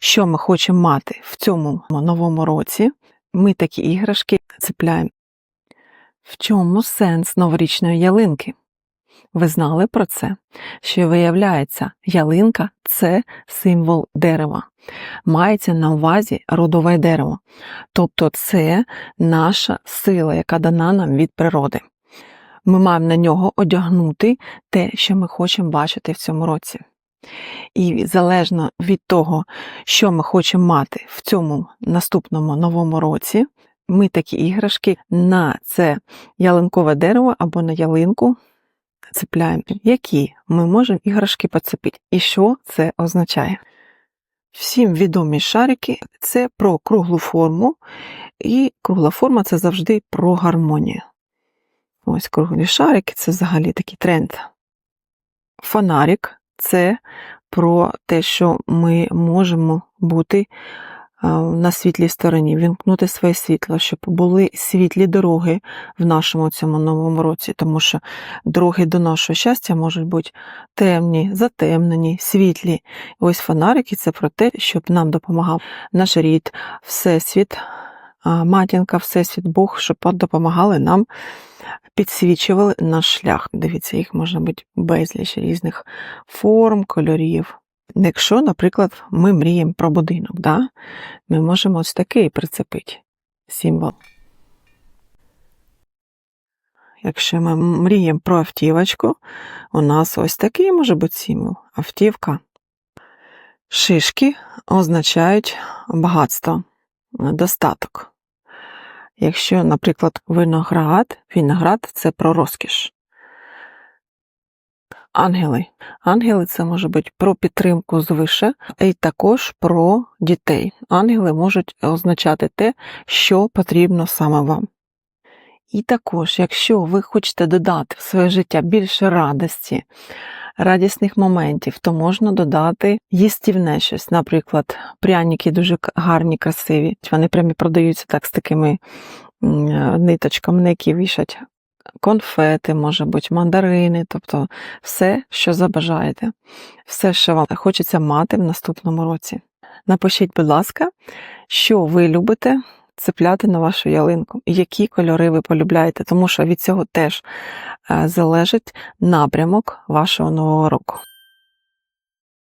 що ми хочемо мати в цьому новому році, ми такі іграшки цепляємо. В чому сенс новорічної ялинки? Ви знали про це? Що виявляється, ялинка це символ дерева. Мається на увазі родове дерево. Тобто це наша сила, яка дана нам від природи. Ми маємо на нього одягнути те, що ми хочемо бачити в цьому році. І залежно від того, що ми хочемо мати в цьому наступному новому році, ми такі іграшки на це ялинкове дерево або на ялинку цепляємо. Які ми можемо іграшки поцепити? І що це означає? Всім відомі шарики це про круглу форму, і кругла форма це завжди про гармонію. Ось круглі шарики це взагалі такий тренд. Фонарик це про те, що ми можемо бути на світлій стороні, вімкнути своє світло, щоб були світлі дороги в нашому цьому новому році, тому що дороги до нашого щастя можуть бути темні, затемнені, світлі. Ось фонарики це про те, щоб нам допомагав наш рід, всесвіт, матінка, всесвіт, Бог, щоб допомагали нам. Підсвічували наш шлях. Дивіться, їх можна бути безліч різних форм, кольорів. Якщо, наприклад, ми мріємо про будинок, да? ми можемо ось такий прицепити символ. Якщо ми мріємо про автівочку, у нас ось такий може бути символ автівка. Шишки означають багатство, достаток. Якщо, наприклад, виноград, виноград це про розкіш. Ангели. Ангели це може бути про підтримку звише, і також про дітей. Ангели можуть означати те, що потрібно саме вам. І також, якщо ви хочете додати в своє життя більше радості, радісних моментів, то можна додати їстівне щось. Наприклад, пряники дуже гарні, красиві. Вони прямі продаються так з такими ниточками, на які вішать конфети, може бути, мандарини, тобто все, що забажаєте, все, що вам хочеться мати в наступному році. Напишіть, будь ласка, що ви любите цепляти на вашу ялинку, які кольори ви полюбляєте, тому що від цього теж залежить напрямок вашого нового року.